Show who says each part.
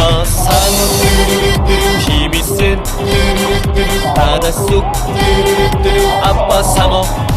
Speaker 1: 넘어선 힘이 센 바닷속 아빠 상어.